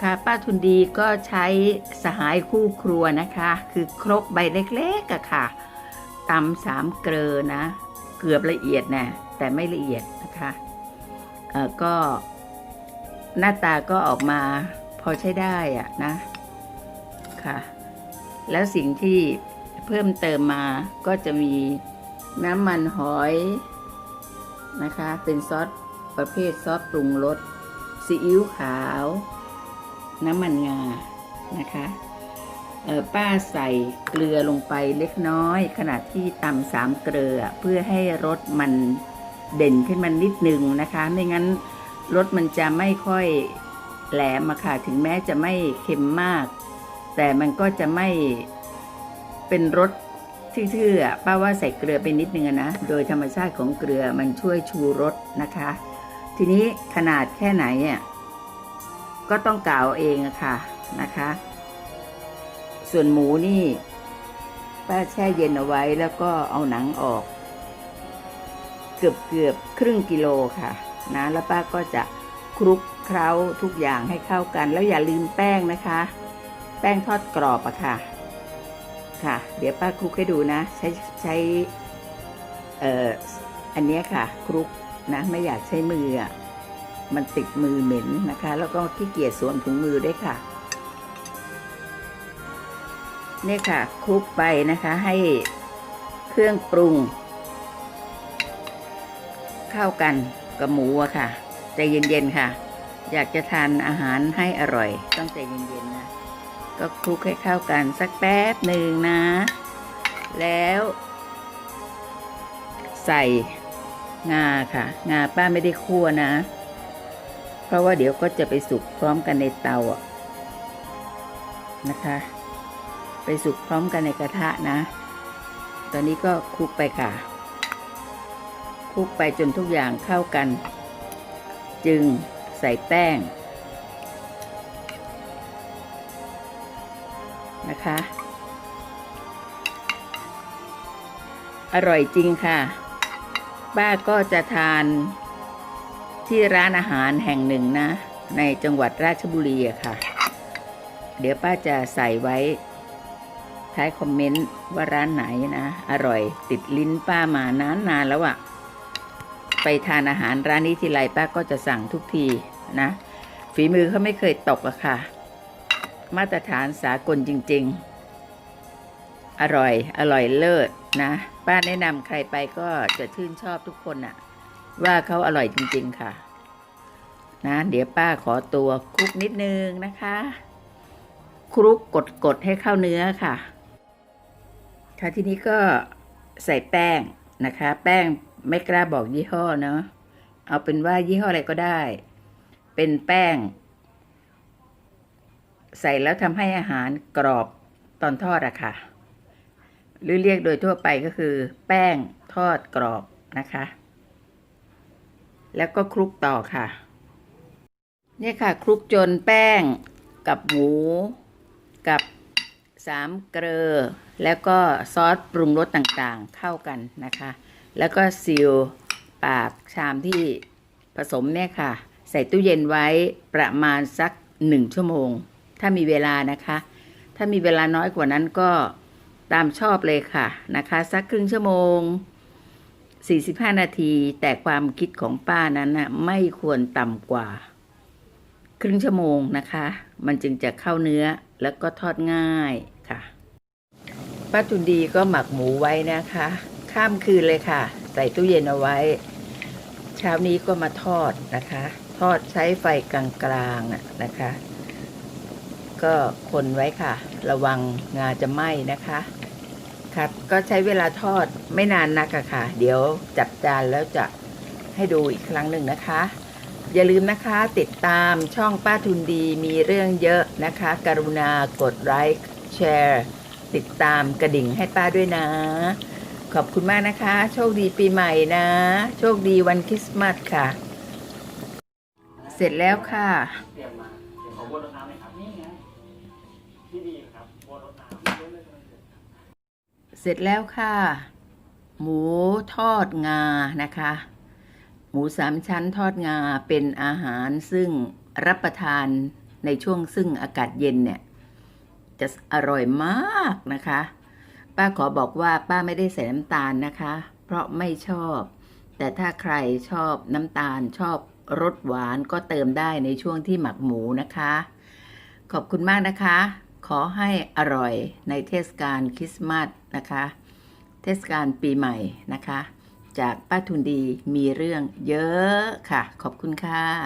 ค่ะป้าทุนดีก็ใช้สหายคู่ครัวนะคะ คือครกใบเล็กๆอะค่ะตำสามเกลอนะ เกือบละเอียดนะแต่ไม่ละเอียดนะคะเออก็หน้าตาก็ออกมาพอใช้ได้อะนะค่ะ แล้วสิ่งที่เพิ่มเติมมาก็จะมีน้ำมันหอยนะคะ เป็นซอสประเภทซอสปรุงรสซีอิ๊วขาว น้ำมันงานะคะเออป้าใส่เกลือลงไปเล็กน้อย ขณะที่ตำสามเกลือเพื่อให้รสมันเด่นขึ้นมานิดนึงนะคะ ไม่งั้นรสมันจะไม่ค่อยแหลมอะค่ะถึงแม้จะไม่เค็มมาก แต่มันก็จะไม่เป็นรสทื่อๆอะป้าว่าใส่เกลือไปนิดนึงนะโดยธรรมชาติของเกลือมันช่วยชูรสนะคะ ทีนี้ขนาดแค่ไหนอะ ก็ต้องกล่าวเองอะค่ะนะคะ ส่วนหมูนี่ป้าแช่เย็นเอาไว้แล้วก็เอาหนังออก เกือบเกือบครึ่งกิโลค่ะนะแล้วป้าก็จะคลุกเคล้าทุกอย่างให้เข้ากัน แล้วอย่าลืมแป้งนะคะ แป้งทอดกรอบอะค่ะ ค่ะ เดี๋ยวป้าคลุกให้ดูนะ ใช้ใช้เอ่ออันนี้ค่ะ คลุกนะ ไม่อยากใช้มืออะ มันติดมือเหม็นนะคะ แล้วก็ขี้เกียจสวมถุงมือด้วยค่ะเนี่ยค่ะคลุกไปนะคะให้เครื่องปรุง เข้ากันกับหมูอะค่ะใจเย็นๆค่ะ อยากจะทานอาหารให้อร่อย ต้องใจเย็นๆนะก็คลุกให้เข้ากันสักแป๊บหนึ่งนะ แล้ว ใส่งาค่ะ งาป้าไม่ได้คั่วนะ เพราะว่าเดี๋ยวก็จะไปสุกพร้อมกันในเตาอะนะคะ ไปสุกพร้อมกันในกระทะนะ ตอนนี้ก็คลุกไปค่ะคลุกไปจนทุกอย่างเข้ากัน จึงใส่แป้งนะคะ อร่อยจริงค่ะ ป้าก็จะทาน ที่ร้านอาหารแห่งหนึ่งนะ ในจังหวัดราชบุรีอะค่ะ เดี๋ยวป้าจะใส่ไว้ ท้ายคอมเมนต์ว่าร้านไหนนะ อร่อยติดลิ้นป้ามานานนานแล้วอะไปทานอาหารร้านนี้ทีไรป้าก็จะสั่งทุกทีนะ ฝีมือเขาไม่เคยตกอะค่ะ มาตรฐานสากลจริง ๆ อร่อย อร่อยเลิศนะ ป้าแนะนำใครไปก็จะชื่นชอบทุกคนอะ ว่าเขาอร่อยจริง ๆ ค่ะ นะ เดี๋ยวป้าขอตัวคลุกนิดนึงนะคะ คลุกกดๆให้เข้าเนื้อค่ะ ค่ะทีนี้ก็ใส่แป้งนะคะ แป้งไม่กล้าบอกยี่ห้อเนาะเอาเป็นว่ายี่ห้ออะไรก็ได้ เป็นแป้ง ใส่แล้วทำให้อาหารกรอบตอนทอดอะค่ะ หรือเรียกโดยทั่วไปก็คือ แป้งทอดกรอบนะคะ แล้วก็คลุกต่อค่ะ เนี่ยค่ะคลุกจนแป้งกับหมู กับสามเกลือแล้วก็ซอสปรุงรสต่างๆเข้ากันนะคะ แล้วก็ซีลปากชามที่ผสมเนี่ยค่ะ ใส่ตู้เย็นไว้ประมาณสักหนึ่งชั่วโมง ถ้ามีเวลานะคะ ถ้ามีเวลาน้อยกว่านั้นก็ตามชอบเลยค่ะนะคะ สักครึ่งชั่วโมง 45 นาทีแต่ความคิดของป้านั้นน่ะไม่ควรต่ำกว่า ครึ่งชั่วโมงนะคะ มันจึงจะเข้าเนื้อแล้วก็ทอดง่ายค่ะป้าทุนดีก็หมักหมูไว้นะคะ ข้ามคืนเลยค่ะ ใส่ตู้เย็นเอาไว้ เช้านี้ก็มาทอดนะคะ ทอดใช้ไฟกลางๆนะนะคะ ก็คนไว้ค่ะ ระวังงาจะไหม้นะคะ ครับก็ใช้เวลาทอดไม่นานนักอะค่ะ เดี๋ยวจัดจานแล้วจะให้ดูอีกครั้งหนึ่งนะคะ อย่าลืมนะคะติดตามช่องป้าทุนดีมีเรื่องเยอะนะคะ กรุณากดไลค์แชร์ติดตามกระดิ่งให้ป้าด้วยนะ ขอบคุณมากนะคะ โชคดีปีใหม่นะ โชคดีวันคริสต์มาสค่ะ เสร็จแล้วค่ะเตรียมมาเดี๋ยวขอวนรถน้ำหน่อยครับนี่ไงที่ดีครับวนรถน้ำ เสร็จแล้วค่ะ หมูทอดงานะคะ หมูสามชั้นทอดงาเป็นอาหารซึ่งรับประทานในช่วงซึ่งอากาศเย็นเนี่ย จะอร่อยมากนะคะ ป้าขอบอกว่าป้าไม่ได้ใส่น้ำตาลนะคะ เพราะไม่ชอบ แต่ถ้าใครชอบน้ำตาลชอบรสหวานก็เติมได้ในช่วงที่หมักหมูนะคะ ขอบคุณมากนะคะ ขอให้อร่อยในเทศกาลคริสต์มาสนะคะ เทศกาลปีใหม่นะคะ จากป้าทุนดีมีเรื่องเยอะค่ะ ขอบคุณค่ะ